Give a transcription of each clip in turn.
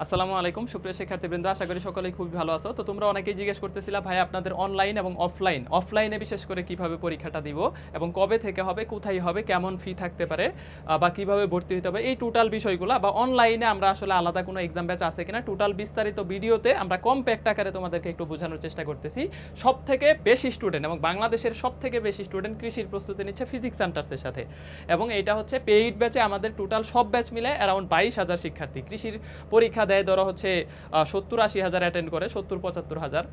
আসসালামু আলাইকুম, সুপ্রিয় শিক্ষার্থীবৃন্দ, আশা করি সকলেই খুবই ভালো আছো। তো তোমরা অনেকেই জিজ্ঞেস করতেছিলা, ভাই, আপনাদের অনলাইন এবং অফলাইন অফলাইনে বিশেষ করে কীভাবে পরীক্ষাটা দিব এবং কবে থেকে হবে, কোথায় হবে, কেমন ফি থাকতে পারে বা কীভাবে ভর্তি হতে হবে, এই টোটাল বিষয়গুলো, বা অনলাইনে আমরা আসলে আলাদা কোনো এক্সাম ব্যাচ আছে কিনা টোটাল বিস্তারিত ভিডিওতে আমরা কম্প্যাক্ট আকারে তোমাদেরকে একটু বোঝানোর চেষ্টা করতেছি। সব থেকে বেশি স্টুডেন্ট এবং বাংলাদেশের সব থেকে বেশি স্টুডেন্ট কৃষির প্রস্তুতি নিচ্ছে ফিজিক্স সেন্টার্সের সাথে। এবং এটা হচ্ছে পেইড ব্যাচে আমাদের টোটাল সব ব্যাচ মিলে অ্যারাউন্ড বাইশ হাজার শিক্ষার্থী। কৃষির পরীক্ষা দেয়, ধরো হচ্ছে সত্তর আশি হাজার অ্যাটেন্ড করে, সত্তর পঁচাত্তর হাজার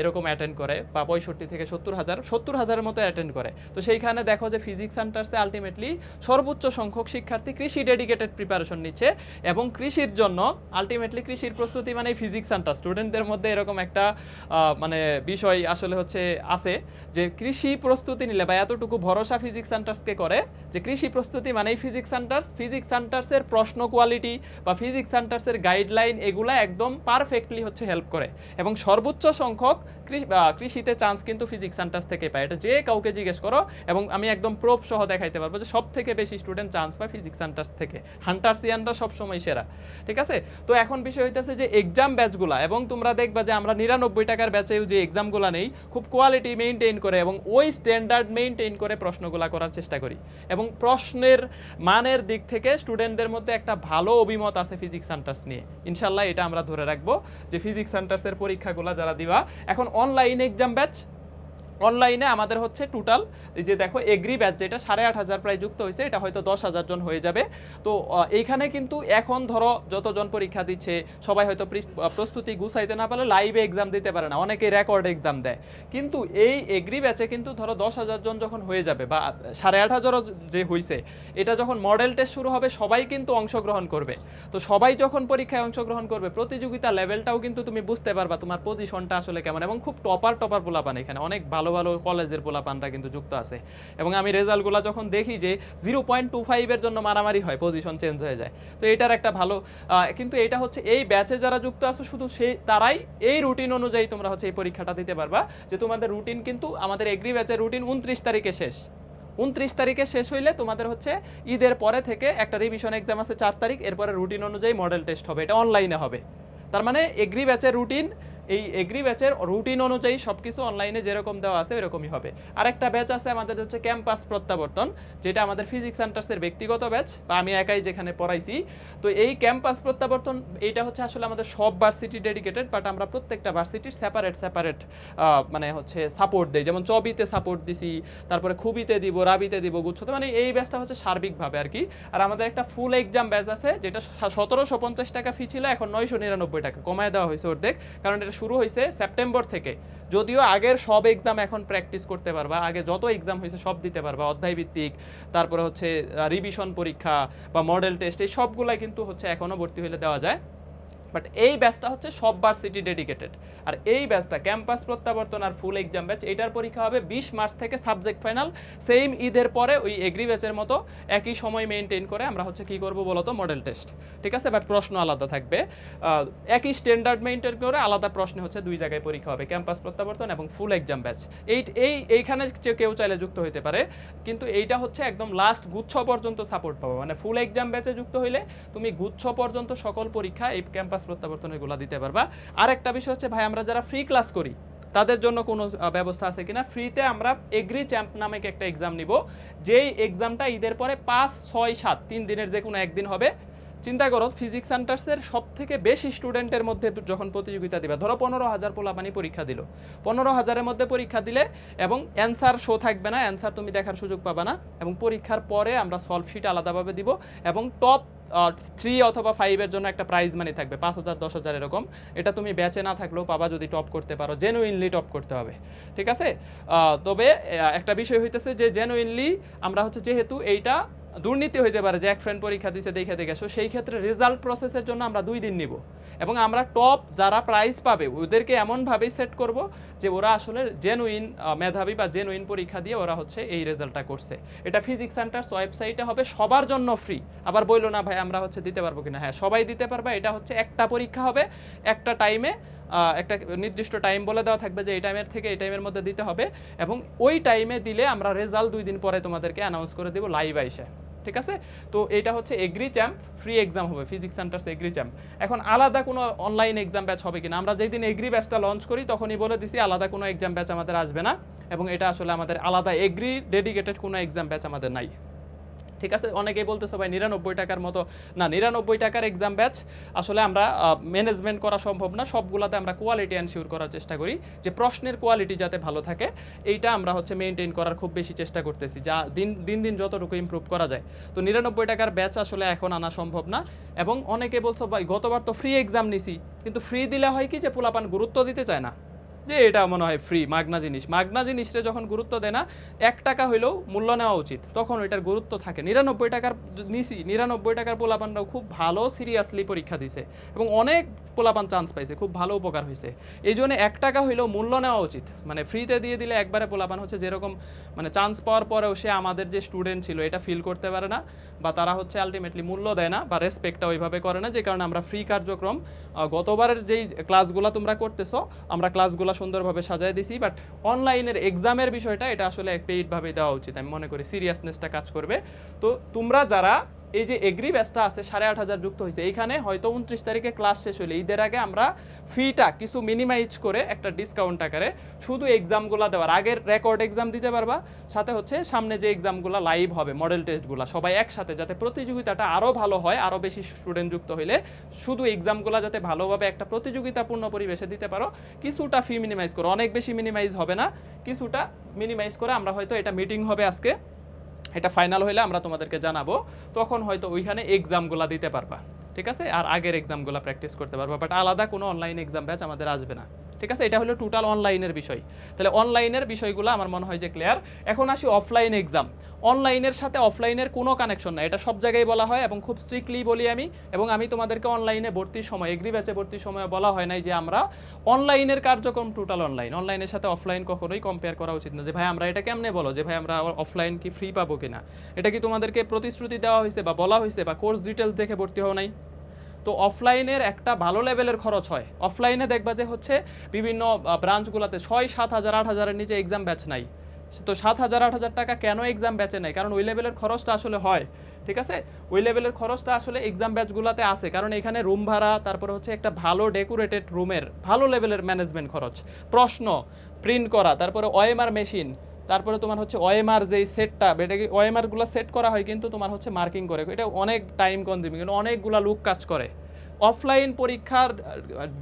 এরকম অ্যাটেন্ড করে, বা পঁয়ষট্টি থেকে সত্তর হাজার, সত্তর হাজারের মতো অ্যাটেন্ড করে। তো সেইখানে দেখো যে ফিজিক্স সেন্টার্সে আলটিমেটলি সর্বোচ্চ সংখ্যক শিক্ষার্থী কৃষি ডেডিকেটেড প্রিপারেশন নিচ্ছে এবং কৃষির জন্য আলটিমেটলি কৃষির প্রস্তুতি মানে ফিজিক্স সেন্টার স্টুডেন্টদের মধ্যে এরকম একটা মানে বিষয় আসলে হচ্ছে, আছে যে কৃষি প্রস্তুতি নিলে বা এতটুকু ভরসা ফিজিক্স সেন্টার্সকে করে যে কৃষি প্রস্তুতি মানেই ফিজিক্স সেন্টার্স ফিজিক্স সেন্টার্সের প্রশ্ন কোয়ালিটি বা ফিজিক্স সেন্টার্সের গাইডলাইন এগুলা একদম পারফেক্টলি হচ্ছে হেল্প করে এবং সর্বোচ্চ সংখ্যক কৃষিতে চান্স কিন্তু ফিজিক্স সেন্টার্স থেকে পায়। এটা যে কাউকে জিজ্ঞেস করো, এবং আমি একদম প্রুফ সহ দেখাইতে পারব যে সব থেকে বেশি স্টুডেন্ট চান্স পায় ফিজিক্স সেন্টার্স থেকে। হান্টারসিয়ানরা সবসময় সেরা, ঠিক আছে? তো এখন বিষয় হইতেছে যে এক্সাম ব্যাচগুলা এবং তোমরা দেখবা যে আমরা নিরানব্বই টাকার ব্যাচে যে এক্সামগুলো নেই, খুব কোয়ালিটি মেনটেন করে এবং ওই স্ট্যান্ডার্ড মেনটেন করে প্রশ্নগুলা করার চেষ্টা করি। এবং প্রশ্নের মানের দিক থেকে স্টুডেন্টদের মধ্যে একটা ভালো অভিমত আছে ফিজিক্স সেন্টার্স নিয়ে। ইনশাল্লাহ এটা আমরা ধরে রাখব যে ফিজিক্স সেন্টার্সের পরীক্ষাগুলো যারা দিবা, এখন অনলাইন এক্সাম ব্যাচ অনলাইনে আমাদের হচ্ছে টোটাল যে দেখো এগ্রি ব্যাচ যেটা সাড়ে আট হাজার প্রায় যুক্ত হয়েছে, এটা হয়তো দশ হাজার জন হয়ে যাবে। তো এইখানে কিন্তু এখন ধরো যতজন পরীক্ষা দিচ্ছে, সবাই হয়তো প্রস্তুতি গুছাইতে না পারলে লাইভে এক্সাম দিতে পারে না, অনেকে রেকর্ড এক্সাম দেয়। কিন্তু এই এগ্রি ব্যাচে কিন্তু ধরো দশ হাজার জন যখন হয়ে যাবে, বা সাড়ে আট হাজারও যে হয়েছে এটা যখন মডেল টেস্ট শুরু হবে, সবাই কিন্তু অংশগ্রহণ করবে। তো সবাই যখন পরীক্ষায় অংশগ্রহণ করবে, প্রতিযোগিতা লেভেলটাও কিন্তু তুমি বুঝতে পারবা তোমার পজিশনটা আসলে কেমন, এবং খুব টপার টপার পোলাপান এখানে, অনেক ভালো ভালো কলেজের পোলাপানরা কিন্তু যুক্ত আছে। এবং আমি রেজাল্টগুলো যখন দেখি যে জিরো পয়েন্ট টু ফাইভের জন্য মারামারি হয় পজিশন চেঞ্জ হয়ে যায়। তো এটার একটা ভালো কিন্তু এটা হচ্ছে এই ব্যাচে যারা যুক্ত আছে, শুধু সেই তারাই এই রুটিন অনুযায়ী তোমরা হচ্ছে এই পরীক্ষাটা দিতে পারবা, যে তোমাদের রুটিন কিন্তু আমাদের এগ্রি ব্যাচের রুটিন উনত্রিশ তারিখে শেষ। উনত্রিশ তারিখে শেষ হইলে তোমাদের হচ্ছে ঈদের পরে থেকে একটা রিভিশন এক্সাম আছে চার তারিখ, এরপরে রুটিন অনুযায়ী মডেল টেস্ট হবে, এটা অনলাইনে হবে। তার মানে এগ্রি ব্যাচের রুটিন এই এগ্রি ব্যাচের রুটিন অনুযায়ী সব কিছু অনলাইনে যেরকম দেওয়া আছে এরকমই হবে। আর একটা ব্যাচ আছে আমাদের হচ্ছে ক্যাম্পাস প্রত্যাবর্তন, যেটা আমাদের ফিজিক্স সেন্টার্সের ব্যক্তিগত ব্যাচ বা আমি একাই যেখানে পড়াইছি। তো এই ক্যাম্পাস প্রত্যাবর্তন, এইটা হচ্ছে আসলে আমাদের সব ভার্সিটি ডেডিকেটেড বাট আমরা প্রত্যেকটা ভার্সিটির সেপারেট সেপারেট মানে হচ্ছে সাপোর্ট দেই। যেমন চবিতে সাপোর্ট দিছি, তারপরে খুবিতে দিব, রাবিতে দিব, গুচ্ছতে মানে এই ব্যাচটা হচ্ছে সার্বিকভাবে আর কি। আর আমাদের একটা ফুল এক্সাম ব্যাচ আছে, যেটা সতেরোশো পঞ্চাশ টাকা ফি ছিল, এখন নয়শো নিরানব্বই টাকা। কমায় দেওয়া হয়েছে অর্ধেক, কারণ এটা শুরু হয়েছে সেপ্টেম্বর থেকে। যদিও আগের সব এক্সাম এখন প্র্যাকটিস করতে পারবা, আগে যত এক্সাম হয়েছে সব দিতে পারবা, অধ্যায় ভিত্তিক, তারপরে হচ্ছে রিভিশন পরীক্ষা বা মডেল টেস্ট এই সবগুলাই কিন্তু হচ্ছে এখনও ভর্তি হলে দেওয়া যায়। বাট এই ব্যাচটা হচ্ছে সব ভার্সিটি ডেডিকেটেড আর এই ব্যাচটা ক্যাম্পাস প্রত্যাবর্তন আর ফুল এক্সাম ব্যাচ এটার পরীক্ষা হবে বিশ মার্চ থেকে সাবজেক্ট ফাইনাল সেম ঈদের পরে ওই এগ্রি ব্যাচের মতো একই সময় মেনটেন করে আমরা হচ্ছে কি করব বলতো মডেল টেস্ট ঠিক আছে? বাট প্রশ্ন আলাদা থাকবে। একই স্ট্যান্ডার্ড মেনটেন করে আলাদা প্রশ্নে হচ্ছে দুই জায়গায় পরীক্ষা হবে ক্যাম্পাস প্রত্যাবর্তন এবং ফুল এক্সাম ব্যাচ এই এই, এইখানে কেউ চাইলে যুক্ত হতে পারে, কিন্তু এইটা হচ্ছে একদম লাস্ট গুচ্ছ পর্যন্ত সাপোর্ট পাবো। মানে ফুল এক্সাম ব্যাচে যুক্ত হইলে তুমি গুচ্ছ পর্যন্ত সকল পরীক্ষা এই ক্যাম্পাস প্রত্যাবর্তনগুলা দিতে পারবা। আর একটা বিষয় হচ্ছে, ভাই, আমরা যারা ফ্রি ক্লাস করি, তাদের জন্য কোনো ব্যবস্থা আছে কিনা? ফ্রিতে আমরা এগ্রি চ্যাম্প নামে একটা এক্সাম নিব। যেই এক্সামটা ঈদের পরে পাঁচ, ছয়, সাত, তিন দিনের যে কোনো একদিন হবে চিন্তা করো ফিজিক্স সেন্টার্সের সব থেকে বেশি স্টুডেন্টের মধ্যে যখন প্রতিযোগিতা দিবে, ধরো পনেরো হাজার পোলাপানি পরীক্ষা দিল। পনেরো হাজারের মধ্যে পরীক্ষা দিলে এবং অ্যান্সার শো থাকবে না অ্যান্সার তুমি দেখার সুযোগ পাবে না, এবং পরীক্ষার পরে আমরা সলভ শিট আলাদাভাবে দিব এবং টপ থ্রি অথবা ফাইভের জন্য একটা প্রাইজ মানি থাকবে, পাঁচ হাজার, দশ হাজার এরকম। এটা তুমি বেচে না থাকলেও পাবা, যদি টপ করতে পারো জেনুইনলি টপ করতে হবে। ঠিক আছে? তবে একটা বিষয় হইতেছে যে জেনুইনলি আমরা হচ্ছে যেহেতু এইটা দুর্নীতি হইতে পারে, যে এক ফ্রেন্ড পরীক্ষা দিছে, দেখে দেখে। সো সেই ক্ষেত্রে রেজাল্ট প্রসেসের জন্য আমরা দুই দিন নিব। এবং আমরা টপ যারা প্রাইজ পাবে, ওদেরকে এমনভাবেই সেট করব যে ওরা আসলে জেনুইন মেধাবী বা জেনুইন পরীক্ষা দিয়ে ওরা হচ্ছে এই রেজাল্টটা করছে। এটা ফিজিক্স সেন্টার্স ওয়েবসাইটে হবে, সবার জন্য ফ্রি আবার বলল, না ভাই, আমরা হচ্ছে দিতে পারব কিনা? হ্যাঁ সবাই দিতে পারবে, এটা হচ্ছে একটা পরীক্ষা হবে। একটা টাইমে একটা নির্দিষ্ট টাইম বলে দেওয়া থাকবে যে এই টাইমের থেকে এই টাইমের মধ্যে দিতে হবে। এবং ওই টাইমে দিলে আমরা রেজাল্ট দুই দিন পরে তোমাদেরকে অ্যানাউন্স করে দেবো লাইভ আইসে। ঠিক আছে? তো এটা হচ্ছে এগ্রি চ্যাম্প ফ্রি এক্সাম হবে ফিজিক্স সেন্টার্স এগ্রি চ্যাম্প এখন আলাদা কোনো অনলাইন এক্সাম ব্যাচ হবে কিনা? আমরা যেদিন এগ্রি ব্যাচটা লঞ্চ করি, তখনই বলে দিছি আলাদা কোনো এক্সাম ব্যাচ আমাদের আসবে না। এবং এটা আসলে আমাদের আলাদা এগ্রি ডেডিকেটেড কোনো এক্সাম ব্যাচ আমাদের নাই। ঠিক আছে? অনেকেই বলতেছে, ভাই, নিরানব্বই টাকার মতো। না, নিরানব্বই টাকার এক্সাম ব্যাচ আসলে আমরা ম্যানেজমেন্ট করা সম্ভব না। সবগুলাতে আমরা কোয়ালিটি এনশিওর করার চেষ্টা করি যে প্রশ্নের কোয়ালিটি যাতে ভালো থাকে। এইটা আমরা হচ্ছে মেনটেন করার খুব বেশি চেষ্টা করতেছি, যা দিন দিন দিন যতটুকু ইমপ্রুভ করা যায়। তো নিরানব্বই টাকার ব্যাচ আসলে এখন আনা সম্ভব না। এবং অনেকে বলছো, ভাই, গতবার তো ফ্রি এক্সাম নিছি। কিন্তু ফ্রি দিলে হয় কি যে পোলাপান গুরুত্ব দিতে চায় না? যে এটা মনে হয় ফ্রি মাগনা জিনিস। মাগনা জিনিসটা যখন গুরুত্ব দেয় না, এক টাকা হইলেও মূল্য নেওয়া উচিত। তখন ওইটার গুরুত্ব থাকে। নিরানব্বই টাকার নিছি, নিরানব্বই টাকার পোলাপানরাও খুব ভালো সিরিয়াসলি পরীক্ষা দিছে এবং অনেক পোলাপান চান্স পাইছে, খুব ভালো উপকার হয়েছে এই জন্য এক টাকা হইলেও মূল্য নেওয়া উচিত। মানে ফ্রিতে দিয়ে দিলে একবারে পোলাপান হচ্ছে যেরকম মানে চান্স পাওয়ার পরেও সে আমাদের যে স্টুডেন্ট ছিল, এটা ফিল করতে পারে না বা তারা হচ্ছে আলটিমেটলি মূল্য দেয় না বা রেসপেক্টটা ওইভাবে করে না। যে কারণে আমরা ফ্রি কার্যক্রম গতবারের যেই ক্লাসগুলো তোমরা করতেছো, আমরা ক্লাসগুলো সুন্দরভাবে সাজায় দিছি বাট অনলাইনের এক্সামের বিষয়টা এটা আসলে পেইডভাবে দেওয়া উচিত। আমি মনে করি সিরিয়াসনেসটা কাজ করবে। তো তোমরা যারা এই যে এগ্রি ব্যাচটা আছে, সাড়ে আট হাজার যুক্ত হয়েছে এইখানে হয়তো উনত্রিশ তারিখে ক্লাস শেষ হলে ঈদের আগে আমরা ফিটা কিছু মিনিমাইজ করে একটা ডিসকাউন্ট আকারে শুধু এক্সামগুলো দেওয়ার, আগের রেকর্ড এক্সাম দিতে পারবা। সাথে হচ্ছে সামনে যে এক্সামগুলো লাইভ হবে মডেল টেস্টগুলো সবাই একসাথে যাতে প্রতিযোগিতাটা আরও ভালো হয় আরও বেশি স্টুডেন্ট যুক্ত হইলে শুধু এক্সামগুলো যাতে ভালোভাবে একটা প্রতিযোগিতাপূর্ণ পরিবেশে দিতে পারো, কিছুটা ফি মিনিমাইজ করো। অনেক বেশি মিনিমাইজ হবে না, কিছুটা মিনিমাইজ করে আমরা হয়তো এটা মিটিং হবে আজকে। এটা ফাইনাল হলে আমরা তোমাদেরকে জানাব, তখন হয়তো ওইখানে এক্সামগুলো দিতে পারবা। ঠিক আছে? আর আগের এক্সামগুলো প্র্যাকটিস করতে পারবা। বাট আলাদা কোনো অনলাইন এক্সাম ব্যাচ আমাদের আসবে না। ঠিক আছে? এটা হলো টোটাল অনলাইনের বিষয়। তাহলে অনলাইনের বিষয়গুলো আমার মনে হয় যে ক্লিয়ার এখন আসি অফলাইন এক্সাম অনলাইনের সাথে অফলাইনের কোনো কানেকশন নাই। এটা সব জায়গায় বলা হয় এবং খুব স্ট্রিক্টলি বলি আমি এবং আমি তোমাদেরকে অনলাইনে ভর্তির সময় এগ্রি ব্যাচে ভর্তির সময় বলা হয় নাই যে আমরা অনলাইনের কার্যক্রম টোটাল অনলাইন অনলাইনের সাথে অফলাইন কখনোই কম্পেয়ার করা উচিত না যে, ভাই, আমরা এটা কেমনে বলো যে, ভাই, আমরা অফলাইন কি ফ্রি পাবো কিনা? এটা কি তোমাদেরকে প্রতিশ্রুতি দেওয়া হয়েছে বা বলা হয়েছে বা কোর্স ডিটেলস দেখে ভর্তি হও নাই? তো অফলাইনের একটা ভালো লেভেলের খরচ হয়। অফলাইনে দেখবা যে হচ্ছে বিভিন্ন ব্রাঞ্চগুলোতে ছয়, সাত হাজার, আট হাজারের নিচে এক্সাম ব্যাচ নাই। তো সাত হাজার, আট হাজার টাকা কেন এক্সাম ব্যাচে নেয়? কারণ ওই লেভেলের খরচটা আসলে হয়, ঠিক আছে? ওই লেভেলের খরচটা আসলে এক্সাম ব্যাচগুলোতে আছে কারণ এখানে রুম ভাড়া, তারপরে হচ্ছে একটা ভালো ডেকোরেটেড রুমের ভালো লেভেলের ম্যানেজমেন্ট খরচ। প্রশ্ন প্রিন্ট করা, তারপরে ওএমআর মেশিন তারপরে তোমার হচ্ছে ওএমআর যেই সেটটা এটা কি ওএমআরগুলো সেট করা হয় কিন্তু তোমার হচ্ছে মার্কিং করে। এটা অনেক টাইম কনজিউমিং অনেকগুলা লুক কাজ করে। অফলাইন পরীক্ষার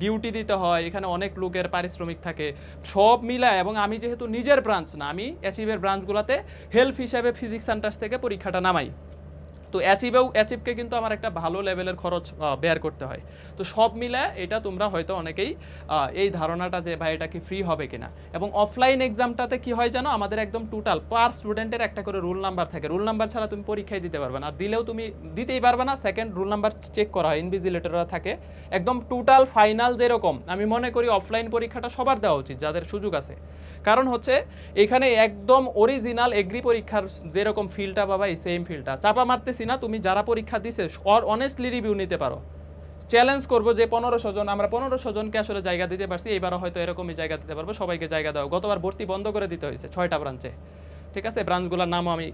ডিউটি দিতে হয়, এখানে অনেক লোকের পারিশ্রমিক থাকে। সব মিলায় এবং আমি যেহেতু নিজের ব্রাঞ্চ না, আমি অ্যাচিভের ব্রাঞ্চগুলোতে হেল্প হিসাবে ফিজিক্স সেন্টার থেকে পরীক্ষাটা নামাই। তো অ্যাচিভেও অ্যাচিভকে কিন্তু আমার একটা ভালো লেভেলের খরচ বেয়ার করতে হয়। তো সব মিলে এটা তোমরা হয়তো অনেকেই এই ধারণাটা যে ভাই এটা কি ফ্রি হবে কিনা। এবং অফলাইন এক্সামটাতে কি হয় জানো? আমাদের একদম টোটাল পার স্টুডেন্টের একটা করে রুল নাম্বার থাকে। রুল নাম্বার ছাড়া তুমি পরীক্ষায় দিতে পারবে না। আর দিলেও তুমি দিতেই পারবে না সেকেন্ড রুল নাম্বার চেক করা হয় ইনভিজিলেটররা থাকে। একদম টোটাল ফাইনাল যেরকম, আমি মনে করি অফলাইন পরীক্ষাটা সবার দেওয়া উচিত, যাদের সুযোগ আছে। কারণ হচ্ছে, এখানে একদম অরিজিনাল এগ্রি পরীক্ষার যেরকম ফিলটা পাবা, এই সেম ফিলটা চাপা মারতেছি না, তুমি যারা পরীক্ষা দিছে অর অনেস্টলি রিভিউ নিতে পারো। চ্যালেঞ্জ করব যে পনেরোশো জন, আমরা পনেরোশো জনকে আসলে জায়গা দিতে পারছি এবারও হয়তো এরকমই জায়গা দিতে পারব, সবাইকে জায়গা দাও। গতবার ভর্তি বন্ধ করে দিতে হয়েছে ছয়টা ব্রাঞ্চে ঠিক আছে? ব্রাঞ্চগুলোর নামও আমি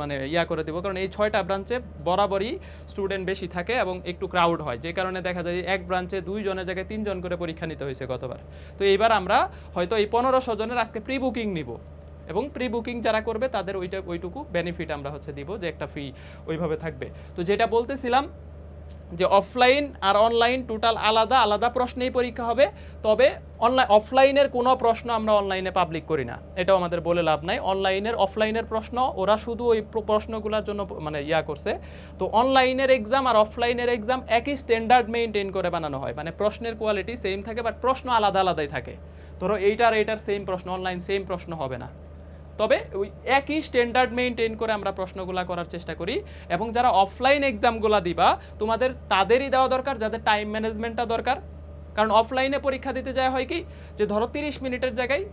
মানে ইয়া করে দেবো, কারণ এই ছয়টা ব্রাঞ্চে বরাবরই স্টুডেন্ট বেশি থাকে এবং একটু ক্রাউড হয়। যে কারণে দেখা যায় এক ব্রাঞ্চে দুই জনের জায়গায় তিনজন করে পরীক্ষা নিতে হয়েছে গতবার। তো এইবার আমরা হয়তো এই পনেরোশো জনের আজকে প্রি বুকিং নিব। এবং প্রি বুকিং যারা করবে, তাদের ওইটা, ওইটুকু বেনিফিট আমরা হচ্ছে দিব যে একটা ফি ওইভাবে থাকবে। তো যেটা বলতেছিলাম যে অফলাইন আর অনলাইন টোটাল আলাদা আলাদা প্রশ্নেই পরীক্ষা হবে, তবে অনলাইন অফলাইনের কোনো প্রশ্ন আমরা অনলাইনে পাবলিক করি না। এটাও আমাদের বলে লাভ নাই। অনলাইনের অফলাইনের প্রশ্ন, ওরা শুধু ওই প্রশ্নগুলোর জন্য মানে ইয়া করছে। তো অনলাইনের এক্সাম আর অফলাইনের এক্সাম একই স্ট্যান্ডার্ড মেনটেন করে বানানো হয়। মানে প্রশ্নের কোয়ালিটি সেম থাকে বাট প্রশ্ন আলাদা, আলাদাই থাকে। ধরো এইটার এইটার সেম প্রশ্ন অনলাইন সেম প্রশ্ন হবে না। তবে ওই একই স্ট্যান্ডার্ড মেনটেন করে আমরা প্রশ্নগুলো করার চেষ্টা করি এবং যারা অফলাইন এক্সামগুলো দিবা, তোমাদের তাদেরই দেওয়া দরকার, যাদের টাইম ম্যানেজমেন্টটা দরকার। কারণ অফলাইনে পরীক্ষা দিতে যায় হয় কি, যে ধরো তিরিশ মিনিটের জায়গায়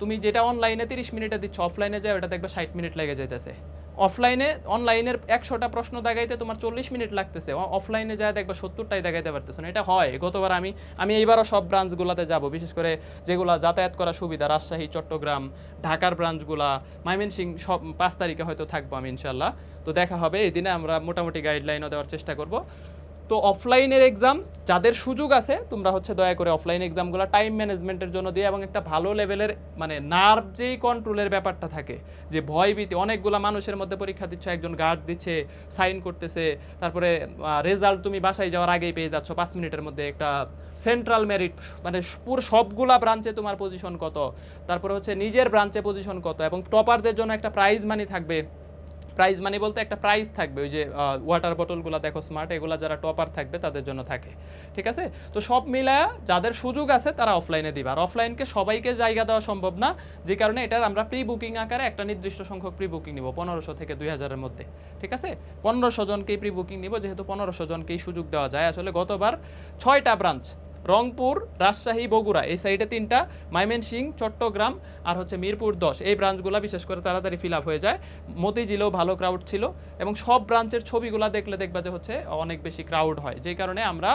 তুমি যেটা অনলাইনে তিরিশ মিনিটে দিচ্ছ অফলাইনে যায় ওটা দেখবে ষাট মিনিট লেগে যাইতেছে। অফলাইনে অনলাইনের একশোটা প্রশ্ন দেখাইতে তোমার চল্লিশ মিনিট লাগতেছে। অফলাইনে যায় দেখবা সত্তরটাই দেখাইতে পারতেছে না। এটা হয়। গতবার আমি আমি এইবারও সব ব্রাঞ্চগুলোতে যাব। বিশেষ করে যেগুলো যাতায়াত করার সুবিধা, রাজশাহী, চট্টগ্রাম, ঢাকার ব্রাঞ্চগুলা ময়মনসিং, সব পাঁচ তারিখে হয়তো থাকব আমি ইনশাল্লাহ তো দেখা হবে। এই দিনে আমরা মোটামুটি গাইডলাইনও দেওয়ার চেষ্টা করব। তো অফলাইনের এক্সাম যাদের সুযোগ আছে, তোমরা হচ্ছে দয়া করে অফলাইন এক্সামগুলো টাইম ম্যানেজমেন্টের জন্য দিয়ে এবং একটা ভালো লেভেলের মানে নার্ভ যেই কন্ট্রোলের ব্যাপারটা থাকে, যে ভয় ভীতি, অনেকগুলা মানুষের মধ্যে পরীক্ষা দিচ্ছে, একজন গার্ড দিচ্ছে সাইন করতেছে, তারপরে রেজাল্ট তুমি বাসায় যাওয়ার আগেই পেয়ে যাচ্ছ, পাঁচ মিনিটের মধ্যে একটা সেন্ট্রাল মেরিট মানে পুরো সবগুলা ব্রাঞ্চে তোমার পজিশন কত, তারপরে হচ্ছে নিজের ব্রাঞ্চে পজিশন কত এবং টপারদের জন্য একটা প্রাইজ মানি থাকবে প্রাইজ মানে বলতে একটা প্রাইস থাকবে, ওই যে ওয়াটার বোতলগুলো দেখো স্মার্ট এগুলা যারা টপার থাকবে তাদের জন্য থাকে, ঠিক আছে? তো সব মিলায়া যাদের সুযোগ আছে তারা অফলাইনে দিবে, আর অফলাইনকে সবাইকে জায়গা দেওয়া সম্ভব না, যে কারণে এটার আমরা প্রি বুকিং আকারে একটা নির্দিষ্ট সংখ্যক প্রি বুকিং নিব, পনেরোশো থেকে দুই হাজারের মধ্যে, ঠিক আছে? পনেরোশো জনকেই প্রি বুকিং নিব, যেহেতু পনেরোশো জনকেই সুযোগ দেওয়া যায়। আসলে গতবার ছয়টা ব্রাঞ্চ রংপুর, রাজশাহী, বগুড়া, এই সাইডে তিনটা ময়মনসিং চট্টগ্রাম আর হচ্ছে মিরপুর দশ। এই ব্রাঞ্চগুলো বিশেষ করে তাড়াতাড়ি ফিল আপ হয়ে যায়। মতিঝিলেও ভালো ক্রাউড ছিল এবং সব ব্রাঞ্চের ছবিগুলো দেখলে দেখবা যে হচ্ছে অনেক বেশি ক্রাউড হয়। যে কারণে আমরা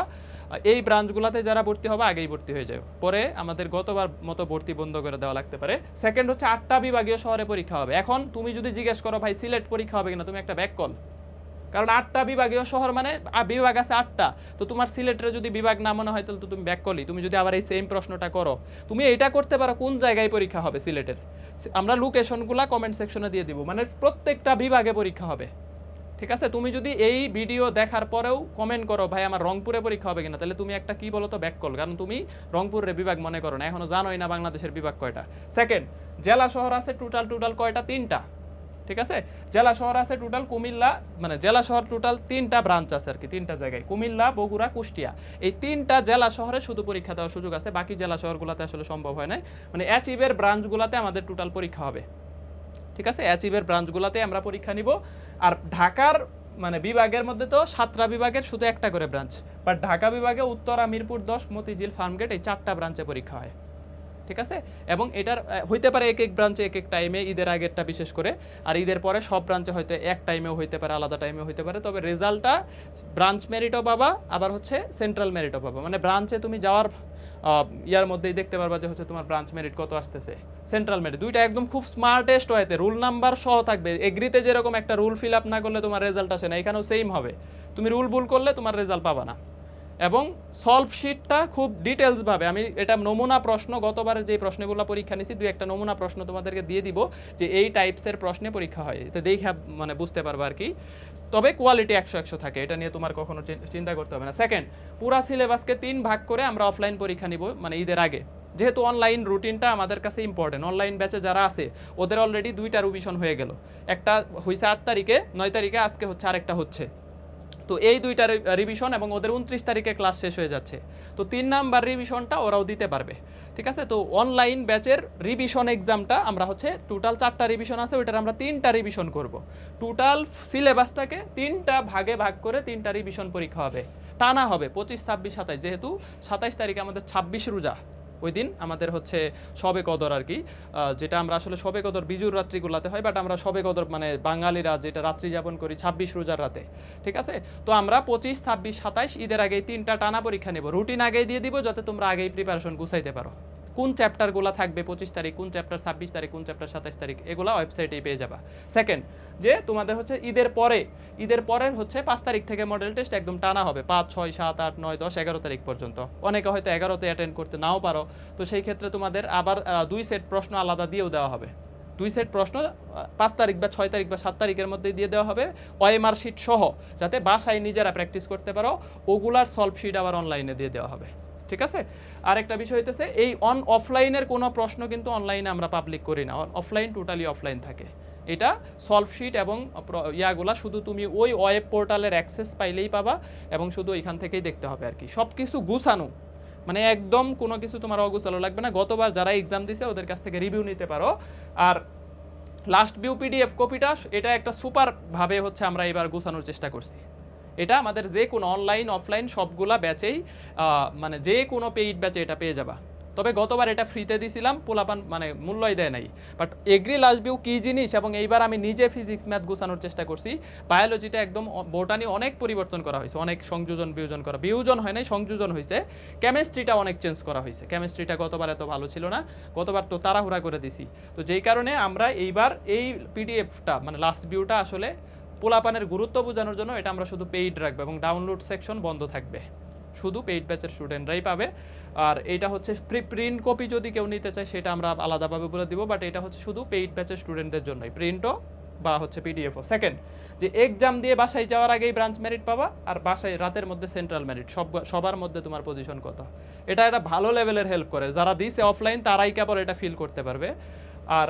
এই ব্রাঞ্চগুলোতে যারা ভর্তি হবে আগেই ভর্তি হয়ে যায় পরে আমাদের গতবার মতো ভর্তি বন্ধ করে দেওয়া লাগতে পারে। সেকেন্ড হচ্ছে আটটা বিভাগীয় শহরে পরীক্ষা হবে। এখন তুমি যদি জিজ্ঞেস করো, ভাই সিলেট পরীক্ষা হবে কিনা? তুমি একটা ব্যাক কল কারণ আটটা বিভাগীয় শহর মানে বিভাগ আছে আটটা। তো তোমার সিলেটের যদি বিভাগ না মনে হয়, তাহলে তো তুমি ব্যাক কলি তুমি যদি আবার এই সেম প্রশ্নটা করো। তুমি এটা করতে পারো কোন জায়গায় পরীক্ষা হবে সিলেটের? আমরা লোকেশনগুলা কমেন্ট সেকশনে দিয়ে দিব। মানে প্রত্যেকটা বিভাগে পরীক্ষা হবে। ঠিক আছে? তুমি যদি এই ভিডিও দেখার পরেও কমেন্ট করো, ভাই, আমার রংপুরে পরীক্ষা হবে কিনা? তাহলে তুমি একটা কি বলো তো ব্যাক কল কারণ তুমি রংপুরের বিভাগ মনে করো না। এখনও জানোই না বাংলাদেশের বিভাগ কয়টা। সেকেন্ড জেলা শহর আছে টোটাল টোটাল কয়টা? তিনটা। ঠিক আছে? জেলা শহর আছে টোটাল কুমিল্লা মানে জেলা শহর টোটাল তিনটা ব্রাঞ্চ আছে আর কি তিনটা জায়গায়। কুমিল্লা, বগুড়া, কুষ্টিয়া। এই তিনটা জেলা শহরে শুধু পরীক্ষা দেওয়ার সুযোগ আছে, বাকি জেলা শহরগুলোতে আসলে সম্ভব হয় না মানে অ্যাচিভের ব্রাঞ্চগুলোতে আমাদের টোটাল পরীক্ষা হবে। ঠিক আছে? অ্যাচিভের ব্রাঞ্চগুলোতে আমরা পরীক্ষা নিব। আর ঢাকার মানে বিভাগের মধ্যে তো সাতটা বিভাগের শুধু একটা করে ব্রাঞ্চ বাট ঢাকা বিভাগে উত্তরা মিরপুর দশ, মতিঝিল, ফার্মগেট এই চারটা ব্রাঞ্চে পরীক্ষা হয়। ঠিক আছে? এবং এটার হইতে পারে এক এক ব্রাঞ্চে এক এক টাইমে ঈদের আগেরটা বিশেষ করে, আর ঈদের পরে সব ব্রাঞ্চে হয়তো এক টাইমেও হইতে পারে, আলাদা টাইমেও হইতে পারে। তবে রেজাল্টটা ব্রাঞ্চ মেরিটও পাবা, আবার হচ্ছে সেন্ট্রাল মেরিটও পাবা। মানে ব্রাঞ্চে তুমি যাওয়ার ইয়ার মধ্যেই দেখতে পারবা যে হচ্ছে তোমার ব্রাঞ্চ মেরিট কত আসতেছে। সেন্ট্রাল মেরিট দুইটা একদম খুব স্মার্টেস্ট ওয়েতে রুল নাম্বার সহ থাকবে। এগ্রিতে যেরকম একটা রুল ফিল আপ না করলে তোমার রেজাল্ট আসে না। এখানেও সেম হবে। তুমি রুল ভুল করলে তোমার রেজাল্ট পাবা না। এবং সলভ শিটটা খুব ডিটেলস ভাবে, আমি এটা নমুনা প্রশ্ন, গতবারের যে প্রশ্নগুলো পরীক্ষা নিয়েছি দুই একটা নমুনা প্রশ্ন তোমাদেরকে দিয়ে দিব যে এই টাইপসের প্রশ্নে পরীক্ষা হয়। এটা দেখে মানে বুঝতে পারব আর কি। তবে কোয়ালিটি একশো একশো থাকে, এটা নিয়ে তোমার কখনো চিন- চিন্তা করতে হবে না। সেকেন্ড পুরা সিলেবাসকে তিন ভাগ করে আমরা অফলাইন পরীক্ষা নিব মানে ঈদের আগে। যেহেতু অনলাইন রুটিনটা আমাদের কাছে ইম্পর্টেন্ট অনলাইন ব্যাচে যারা আছে, ওদের অলরেডি দুইটা রিভিশন হয়ে গেল। একটা হয়েছে আট তারিখে, নয় তারিখে আজকে হচ্ছে আরেকটা হচ্ছে। তো এই দুইটা রিভিশন এবং ওদের উনত্রিশ তারিখে ক্লাস শেষ হয়ে যাচ্ছে। তো তিন নাম্বার রিভিশনটা ওরাও দিতে পারবে, ঠিক আছে? তো অনলাইন ব্যাচের রিভিশন এক্সামটা আমরা হচ্ছে টোটাল চারটা রিভিশন আছে, ওইটার আমরা তিনটা রিভিশন করব। টোটাল সিলেবাসটাকে তিনটা ভাগে ভাগ করে তিনটা রিভিশন পরীক্ষা হবে। টানা হবে পঁচিশ, ছাব্বিশ, সাতাইশ, যেহেতু সাতাইশ তারিখে আমাদের ছাব্বিশ রোজা। ওই দিন আমাদের হচ্ছে সবে কদর আর কি। যেটা আমরা আসলে সবে কদর বিজুর রাত্রিগুলাতে হয় বাট আমরা সবে কদর মানে বাঙালিরা যেটা রাত্রি যাপন করি ছাব্বিশ রোজার রাতে, ঠিক আছে? তো আমরা পঁচিশ, ছাব্বিশ, সাতাইশ ঈদের আগেই তিনটা টানা পরীক্ষা নেব। রুটিন আগেই দিয়ে দিব যাতে তোমরা আগেই প্রিপারেশন গুছাইতে পারো। কোন চ্যাপ্টারগুলো থাকবে পঁচিশ তারিখ, কোন চ্যাপ্টার ছাব্বিশ তারিখ, কোন চ্যাপ্টার সাতাইশ তারিখ, এগুলো ওয়েবসাইটেই পেয়ে যাবা। সেকেন্ড যে তোমাদের হচ্ছে ঈদের পরে, ঈদের পরের হচ্ছে পাঁচ তারিখ থেকে মডেল টেস্ট একদম টানা হবে, পাঁচ, ছয়, সাত, আট, নয়, দশ, এগারো তারিখ পর্যন্ত। অনেকে হয়তো এগারোতে অ্যাটেন্ড করতে নাও পারো। তো সেই ক্ষেত্রে তোমাদের আবার দুই সেট প্রশ্ন আলাদা দিয়েও দেওয়া হবে। দুই সেট প্রশ্ন পাঁচ তারিখ বা ছয় তারিখ বা সাত তারিখের মধ্যে দিয়ে দেওয়া হবে। ওএমআর শিট সহ, যাতে বাসায় নিজেরা প্র্যাকটিস করতে পারো, ওগুলার সলভ শিট আবার অনলাইনে দিয়ে দেওয়া হবে। ঠিক আছে? আরেকটা বিষয় হইতেছে, এই অন অফলাইনের কোনো প্রশ্ন কিন্তু অনলাইনে আমরা পাবলিক করি না। অফলাইন টোটালি অফলাইন থাকে। এটা সলভ শিট এবং ইয়াগুলা শুধু তুমি ওই ওয়েব পোর্টালের অ্যাক্সেস পাইলেই পাবা এবং শুধু এখান থেকেই দেখতে হবে আর কি। সব কিছু গুছানো। মানে একদম কোনো কিছু তোমার অগুছালো লাগবে না। গতবার যারা এক্সাম দিছে, ওদের কাছ থেকে রিভিউ নিতে পারো। আর লাস্ট ভিউ পিডিএফ কপিটা এটা একটা সুপার ভাবে হচ্ছে আমরা এবার গুছানোর চেষ্টা করছি। এটা আমাদের যে কোনো অনলাইন অফলাইন সবগুলা ব্যাচেই মানে যে কোনো পেইড ব্যাচে এটা পেয়ে যাবা। তবে গতবার এটা ফ্রিতে দিছিলাম, পোলাপান মানে মূল্যই দেয় নাই। বাট এগ্রি লাস্ট ভিউ কী জিনিস এবং এইবার আমি নিজে ফিজিক্স ম্যাথ গুছানোর চেষ্টা করছি। বায়োলজিটা একদম বোটানি অনেক পরিবর্তন করা হয়েছে, অনেক সংযোজন, বিয়োজন করা। বিয়োজন হয় নাই, সংযোজন হয়েছে। কেমিস্ট্রিটা অনেক চেঞ্জ করা হয়েছে। কেমিস্ট্রিটা গতবার এত ভালো ছিল না, গতবার তো তাড়াহুড়া করে দিছি। তো যেই কারণে আমরা এইবার এই পিডিএফটা মানে লাস্ট ভিউটা আসলে পোলাপানের গুরুত্ব বোঝানোর জন্য এটা আমরা শুধু পেইড রাখব এবং ডাউনলোড সেকশন বন্ধ থাকবে। শুধু পেইড ব্যাচের স্টুডেন্টরাই পাবে। আর এটা হচ্ছে প্রি প্রিন্ট কপি যদি কেউ নিতে চায়, সেটা আমরা আলাদাভাবে বলে দিব বাট এটা হচ্ছে শুধু পেইড ব্যাচের স্টুডেন্টদের জন্যই। প্রিন্টও বা হচ্ছে পিডিএফও সেকেন্ড যে এক্সাম দিয়ে বাসায় যাওয়ার আগেই ব্রাঞ্চ মেরিট পাবা, আর বাসায় রাতের মধ্যে সেন্ট্রাল মেরিট সব সবার মধ্যে তোমার পজিশন কত। এটা একটা ভালো লেভেলের হেল্প করে। যারা দিছে অফলাইন তারাই কেবল এটা ফিল করতে পারবে। আর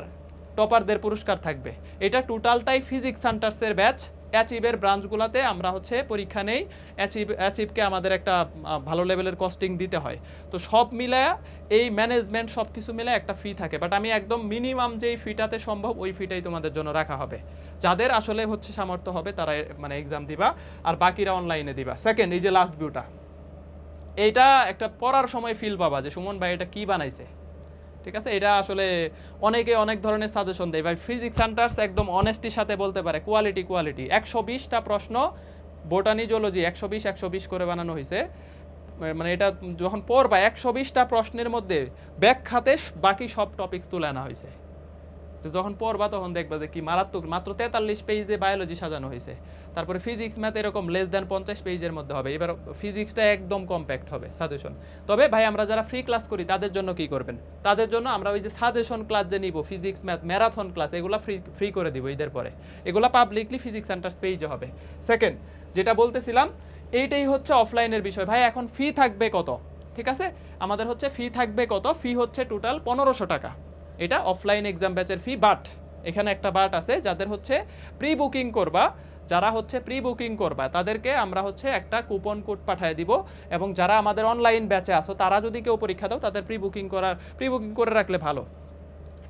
টপারদের পুরস্কার থাকবে। এটা টোটালটাই ফিজিক্স সেন্টার্সের ব্যাচ। অ্যাচিভের ব্রাঞ্চগুলোতে আমরা হচ্ছে পরীক্ষা নেই। অ্যাচিভ, অ্যাচিভকে আমাদের একটা ভালো লেভেলের কস্টিং দিতে হয়। তো সব মিলায়া এই ম্যানেজমেন্ট সব কিছু মিলে একটা ফি থাকে। বাট আমি একদম মিনিমাম যেই ফিটাতে সম্ভব, ওই ফিটাই তোমাদের জন্য রাখা হবে। যাদের আসলে হচ্ছে সামর্থ্য হবে, তারা মানে এক্সাম দিবা। আর বাকিরা অনলাইনে দিবা। সেকেন্ড এই যে লাস্ট ভিউটা এইটা একটা পড়ার সময় ফিল পাবা যে, সুমন ভাই, এটা কি বানাইছে? ঠিক আছে? এটা আসলে অনেকে অনেক ধরনের সাজেশন দেয়। ভাই ফিজিক্স সেন্টার্স একদম অনেস্টির সাথে বলতে পারে। কোয়ালিটি কোয়ালিটি একশো বিশটা প্রশ্ন বোটানি জোলজি একশো বিশ একশো বিশ করে বানানো হয়েছে। মানে এটা যখন পড়বা, একশো বিশটা প্রশ্নের মধ্যে ব্যাখ্যাতে বাকি সব টপিক্স তুলে আনা হয়েছে। তো যখন পড়বা তখন দেখবা যে কি মারাত্মক, মাত্র তেতাল্লিশ পেজে বায়োলজি সাজানো হয়েছে। তারপরে ফিজিক্স ম্যাথ এরকম লেস দ্যান পঞ্চাশ পেজের মধ্যে হবে। এবার ফিজিক্সটা একদম কম্প্যাক্ট হবে সাজেশন তবে ভাই, আমরা যারা ফ্রি ক্লাস করি, তাদের জন্য কি করবেন? তাদের জন্য আমরা ওই যে সাজেশন ক্লাস যে নিব ফিজিক্স ম্যাথ ম্যারাথন ক্লাস এগুলো ফ্রি ফ্রি করে দিব ঈদের পরে। এগুলো পাবলিকলি ফিজিক্স সেন্টার্স পেজে হবে। সেকেন্ড যেটা বলতেছিলাম, এইটাই হচ্ছে অফলাইনের বিষয়। ভাই, এখন ফি থাকবে কত? ঠিক আছে? আমাদের হচ্ছে ফি থাকবে কত? ফি হচ্ছে টোটাল পনেরোশো টাকা। এটা অফলাইন এক্সাম ব্যাচের ফি বাট এখানে একটা বাট আছে, যাদের হচ্ছে প্রি বুকিং করবা, যারা হচ্ছে প্রি বুকিং করবা, তাদেরকে আমরা হচ্ছে একটা কুপন কোড পাঠিয়ে দিব, এবং যারা আমাদের অনলাইন ব্যাচে আসো তারা যদি কেউ পরীক্ষা দাও, তাদের প্রি বুকিং করার প্রি বুকিং করে রাখলে ভালো।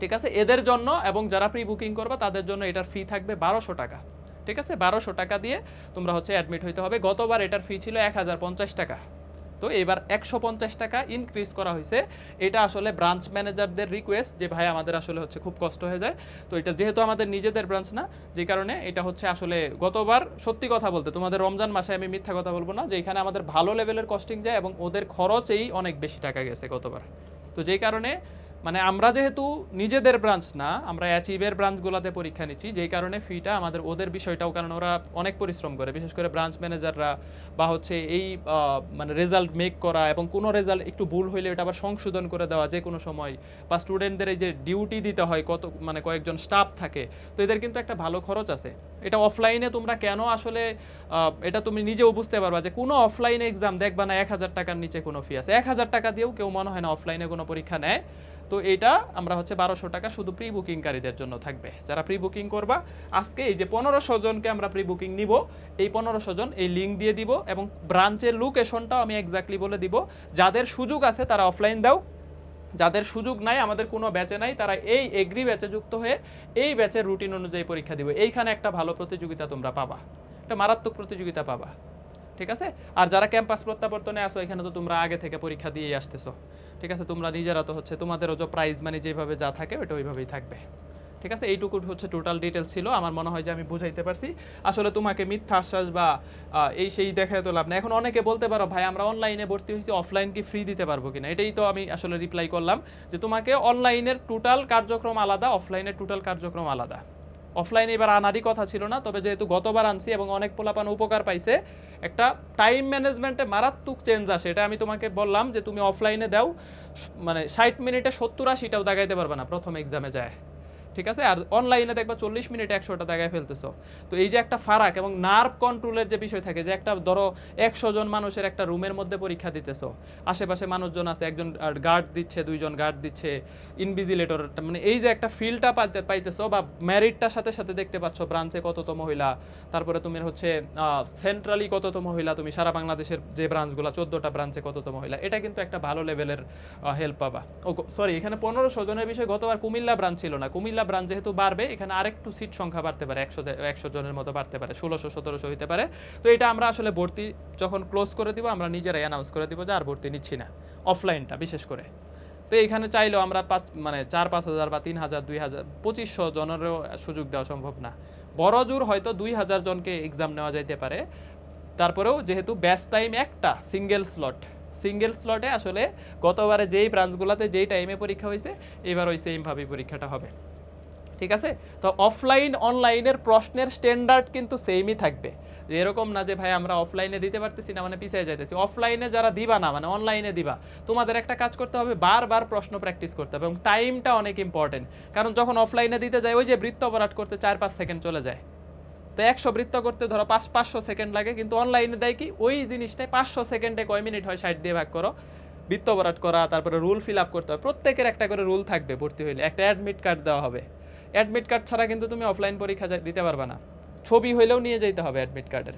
ঠিক আছে? এদের জন্য এবং যারা প্রি বুকিং করবা, তাদের জন্য এটার ফি থাকবে বারোশো টাকা। ঠিক আছে? বারোশো টাকা দিয়ে তোমরা হচ্ছে অ্যাডমিট হইতে হবে। গতবার এটার ফি ছিল এক হাজার পঞ্চাশ টাকা। তো এবার একশো পঞ্চাশ টাকা ইনক্রিজ করা হয়েছে। এটা আসলে ব্রাঞ্চ ম্যানেজারদের রিকোয়েস্ট যে, ভাই, আমাদের আসলে হচ্ছে খুব কষ্ট হয়ে যায়। তো এটা যেহেতু আমাদের নিজেদের ব্রাঞ্চ না, যে কারণে এটা হচ্ছে আসলে গতবার সত্যি কথা বলতে, তোমাদের রমজান মাসে আমি মিথ্যা কথা বলব না, যে এখানে আমাদের ভালো লেভেলের কস্টিং যায় এবং ওদের খরচেই অনেক বেশি টাকা গেছে গতবার। তো যেই কারণে মানে আমরা যেহেতু নিজেদের ব্রাঞ্চ না, আমরা অ্যাচিভের ব্রাঞ্চগুলোতে পরীক্ষা নিচ্ছি, যেই কারণে ফিটা আমাদের, ওদের বিষয়টাও, কারণ ওরা অনেক পরিশ্রম করে, বিশেষ করে ব্রাঞ্চ ম্যানেজাররা বা হচ্ছে এই মানে রেজাল্ট মেক করা এবং কোনো রেজাল্ট একটু ভুল হইলে এটা আবার সংশোধন করে দেওয়া যে কোনো সময়, বা স্টুডেন্টদের এই যে ডিউটি দিতে হয়, কত মানে কয়েকজন স্টাফ থাকে, তো এদের কিন্তু একটা ভালো খরচ আছে। এটা অফলাইনে তোমরা কেন আসলে এটা তুমি নিজেও বুঝতে পারবা যে কোনো অফলাইনে এক্সাম দেখবা না, এক হাজার টাকার নিচে কোনো ফি আছে। এক হাজার টাকা দিয়েও কেউ মনে হয় না অফলাইনে কোনো পরীক্ষা নেয়। তো এটা আমরা হচ্ছে বারোশো টাকা শুধু প্রি বুকিংকারীদের জন্য থাকবে। যারা প্রি বুকিং করবা, আজকে এই যে পনেরোশো জনকে আমরা প্রি বুকিং নিব, এই পনেরোশো জন এই লিঙ্ক দিয়ে দিব এবং ব্রাঞ্চের লোকেশনটাও আমি এক্স্যাক্টলি বলে দিব। যাদের সুযোগ আছে তারা অফলাইন দাও। যাদের সুযোগ নাই, আমাদের কোনো ব্যাচে নাই, তারা এই এগ্রি ব্যাচে যুক্ত হয়ে এই ব্যাচের রুটিন অনুযায়ী পরীক্ষা দিবে। এইখানে একটা ভালো প্রতিযোগিতা তোমরা পাবা। একটা মারাত্মক প্রতিযোগিতা পাবা। ঠিক আছে? আর যারা ক্যাম্পাস প্রত্যাবর্তনে আসো এখানে তো তোমরা আগে থেকে পরীক্ষা দিয়ে আসতেছো। ঠিক আছে? তোমরা নিজেরা তো হচ্ছে তোমাদেরও যে প্রাইজ মানে যেভাবে যা থাকে ওটা ওইভাবেই থাকবে। ঠিক আছে? এইটুকু হচ্ছে টোটাল ডিটেলস ছিল। আমার মনে হয় যে আমি বুঝাইতে পারছি। আসলে তোমাকে মিথ্যা আশ্বাস বা এই সেই দেখায় তো লাভ না এখন অনেকে বলতে পারো, ভাই, আমরা অনলাইনে ভর্তি হয়েছি অফলাইন কি ফ্রি দিতে পারব কিনা? এটাই তো আমি আসলে রিপ্লাই করলাম যে তোমাকে অনলাইনের টোটাল কার্যক্রম আলাদা অফলাইনের টোটাল কার্যক্রম আলাদা। অফলাইনে এবার আনারই কথা ছিল না, তবে যেহেতু গতবার আনছি এবং অনেক পোলাপান উপকার পাইছে, একটা টাইম ম্যানেজমেন্টে মারাত্মক চেঞ্জ আসে। এটা আমি তোমাকে বললাম যে তুমি অফলাইনে দাও মানে ষাট মিনিটে সত্তর আশিটাও দাগাইতে পারবে না প্রথম এক্সামে যায়। ঠিক আছে? আর অনলাইনে দেখবা চল্লিশ মিনিট একশোটা দাগায় ফেলতেছো। তো এই যে একটা ফারাক এবং নার্ভ কন্ট্রোলের যে বিষয় থাকে, যে একটা ধরো একশো জন মানুষের একটা রুমের মধ্যে পরীক্ষা দিতেছো। আশেপাশে মানুষজন আছে, একজন গার্ড দিচ্ছে, দুইজন গার্ড দিচ্ছে ইনভিজিলেটর মানে এই যে একটা ফিলটা পাইতে, পাইতেছো বা ম্যারিটটার সাথে সাথে দেখতে পাচ্ছ ব্রাঞ্চে কততম মহিলা তারপরে তুমি হচ্ছে সেন্ট্রালি কততম মহিলা তুমি সারা বাংলাদেশের যে ব্রাঞ্চগুলো চোদ্দোটা ব্রাঞ্চে কততম মহিলা এটা কিন্তু একটা ভালো লেভেলের হেল্প পাবা। ও সরি এখানে পনেরোশো জনের বিষয় গতবার কুমিল্লা ব্রাঞ্চ ছিল না, কুমিল্লা ব্রাঞ্চ যেহেতু বাড়বে, এখানে আরেকটু সিট সংখ্যা বাড়তে পারে, একশো একশো জনের মতো বাড়তে পারে, ষোলোশো, সতেরোশো হতে পারে। তো এটা আমরা আসলে ভর্তি যখন ক্লোজ করে দিব, আমরা নিজেরাই অ্যানাউন্স করে দিব যে আর ভর্তি নিচ্ছি না অফলাইনটা বিশেষ করে। তো এখানে চাইলেও আমরা পাঁচ মানে চার, পাঁচ হাজার বা তিন হাজার, দুই হাজার, পঁচিশশো জনেরও সুযোগ দেওয়া সম্ভব না। বড় জোর হয়তো দুই হাজার জনকে এক্সাম নেওয়া যাইতে পারে। তারপরেও যেহেতু ব্যাচ টাইম একটা সিঙ্গেল স্লট সিঙ্গেল স্লটে আসলে গতবারে যেই ব্রাঞ্চগুলোতে যেই টাইমে পরীক্ষা হয়েছে এবার ওই সেমভাবেই পরীক্ষাটা হবে। ঠিক আছে? তো অফলাইন অনলাইনের প্রশ্নের স্ট্যান্ডার্ড কিন্তু সেমই থাকবে। যে এরকম না যে, ভাই, আমরা অফলাইনে দিতে পারতেছি না মানে পিছিয়ে যাইতেছি। অফলাইনে যারা দিবা না মানে অনলাইনে দিবা, তোমাদের একটা কাজ করতে হবে, বারবার প্রশ্ন প্র্যাকটিস করতে হবে এবং টাইমটা অনেক ইম্পর্টেন্ট কারণ যখন অফলাইনে দিতে যায়, ওই যে বৃত্ত ভরাট করতে চার পাঁচ সেকেন্ড চলে যায়। তো একশো বৃত্ত করতে ধরো পাঁচ, পাঁচশো সেকেন্ড লাগে, কিন্তু অনলাইনে দেয় কি, ওই জিনিসটাই পাঁচশো সেকেন্ডে কয় মিনিট হয়, ষাট দিয়ে ভাগ করো। বৃত্ত ভরাট করা, তারপরে রুল ফিল আপ করতে হবে প্রত্যেকের একটা করে রুল থাকবে ভর্তি হইলে। একটা অ্যাডমিট কার্ড দেওয়া হবে। অ্যাডমিট কার্ড ছাড়া কিন্তু তুমি অফলাইন পরীক্ষা দিতে পারবে না। ছবি হইলেও নিয়ে যেতে হবে অ্যাডমিট কার্ডের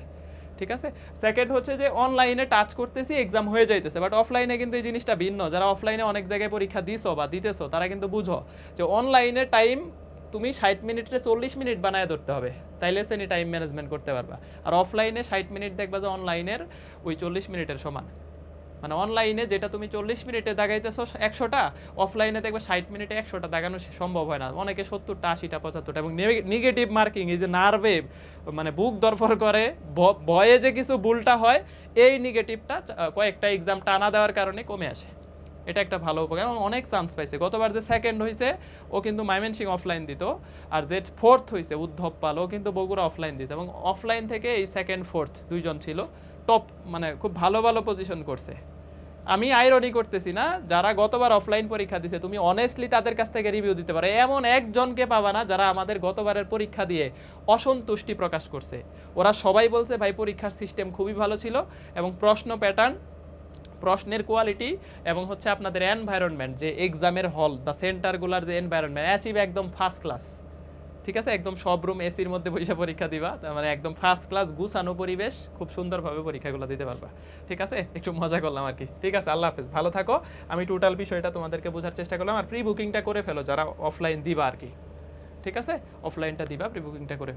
ঠিক আছে? সেকেন্ড হচ্ছে যে অনলাইনে টাচ করতেছি এক্সাম হয়ে যাইতেছে। বাট অফলাইনে কিন্তু এই জিনিসটা ভিন্ন। যারা অফলাইনে অনেক জায়গায় পরীক্ষা দিছো বা দিতেছো, তারা কিন্তু বুঝো যে অনলাইনে টাইম তুমি ষাট মিনিটে চল্লিশ মিনিট বানায় ধরতে হবে। তাইলে শ্রেণি টাইম ম্যানেজমেন্ট করতে পারবা। আর অফলাইনে ষাট মিনিট দেখবা যে অনলাইনের ওই চল্লিশ মিনিটের সমান। মানে অনলাইনে যেটা তুমি চল্লিশ মিনিটে দাগাইতেছো একশোটা অফলাইনে দেখবে ষাট মিনিটে একশোটা দাগানো সম্ভব হয় না। অনেকে সত্তরটা, আশিটা, পঁচাত্তরটা এবং নেগেটিভ মার্কিং এই যে নার্ভে মানে বুক দরফর করে ভয়ে যে কিছু ভুলটা হয়, এই নেগেটিভটা কয়েকটা এক্সাম টানা দেওয়ার কারণে কমে আসে। এটা একটা ভালো উপকার অনেক চান্স পাইছে। গতবার যে সেকেন্ড হয়েছে ও কিন্তু মাইমেনসিং অফলাইন দিত আর যে ফোর্থ হয়েছে উদ্ধব পাল, ও কিন্তু বগুড়া অফলাইন দিত এবং অফলাইন থেকে এই সেকেন্ড ফোর্থ দুইজন ছিল। টপ মানে খুব ভালো ভালো পজিশন করছে। আমি আইরনি করতেছি না, যারা গতবার অফলাইন পরীক্ষা দিছে, তুমি অনেস্টলি তাদের কাছ থেকে রিভিউ দিতে পারো। এমন একজনকে পাবা না যারা আমাদের গতবারের পরীক্ষা দিয়ে অসন্তুষ্টি প্রকাশ করছে। ওরা সবাই বলছে, ভাই, পরীক্ষার সিস্টেম খুবই ভালো ছিল এবং প্রশ্ন প্যাটার্ন প্রশ্নের কোয়ালিটি এবং হচ্ছে আপনাদের এনভায়রনমেন্ট যে এক্সামের হল বা সেন্টারগুলার যে এনভায়রনমেন্ট অ্যাচিভ একদম ফার্স্ট ক্লাস ঠিক আছে? একদম সব রুম এসির মধ্যে বসে পরীক্ষা দিবা। মানে একদম ফার্স্ট ক্লাস গুছানো পরিবেশ, খুব সুন্দরভাবে পরীক্ষাগুলো দিতে পারবা। ঠিক আছে? একটু মজা করলাম আর কি। ঠিক আছে, আল্লাহ হাফেজ। ভালো থাকো। আমি টোটাল বিষয়টা তোমাদেরকে বোঝার চেষ্টা করলাম। আর প্রি বুকিংটা করে ফেলো, যারা অফলাইন দিবা আর কি। ঠিক আছে? অফলাইনটা দিবা প্রি বুকিংটা করে